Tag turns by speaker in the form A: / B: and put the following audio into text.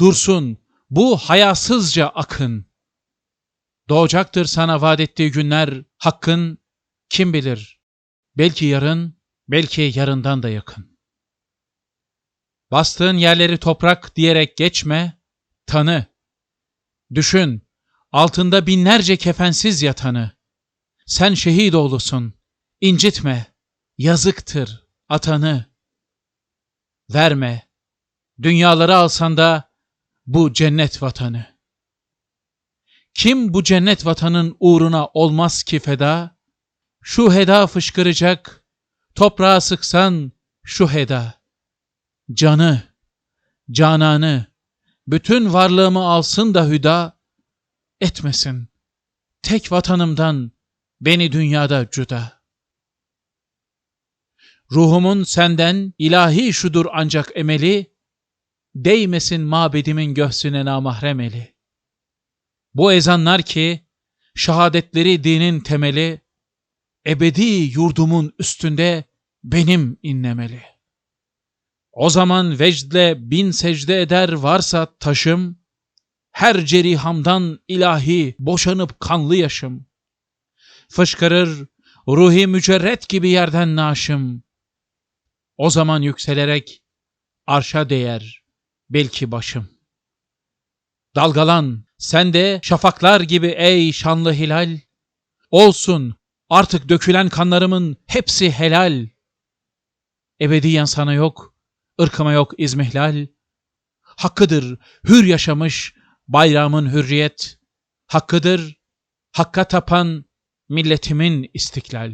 A: dursun. Bu hayasızca akın. Doğacaktır sana vaat ettiği günler, hakkın kim bilir. Belki yarın, belki yarından da yakın. Bastığın yerleri toprak diyerek geçme, tanı. Düşün, altında binlerce kefensiz yatanı. Sen şehit oğlusun, incitme, yazıktır atanı. Verme, dünyaları alsan da bu cennet vatanı. Kim bu cennet vatanın uğruna olmaz ki feda? Şu heda fışkıracak, toprağa sıksan şu heda. Canı, cananı, bütün varlığımı alsın da hüda, etmesin. Tek vatanımdan beni dünyada cüda. Ruhumun senden ilahi şudur ancak emeli, değmesin mabedimin göğsüne namahrem eli. Bu ezanlar ki, şehadetleri dinin temeli, ebedi yurdumun üstünde benim inlemeli. O zaman vecdle bin secde eder varsa taşım, her cerihamdan ilahi boşanıp kanlı yaşım. Fışkırır ruhi mücerret gibi yerden naşım. O zaman yükselerek arşa değer belki başım. Dalgalan sen de şafaklar gibi ey şanlı hilal. Olsun artık dökülen kanlarımın hepsi helal. Ebediyen sana yok, ırkıma yok izmihlal. Hakkıdır hür yaşamış bayramın hürriyet. Hakkıdır hakka tapan milletimin istiklal.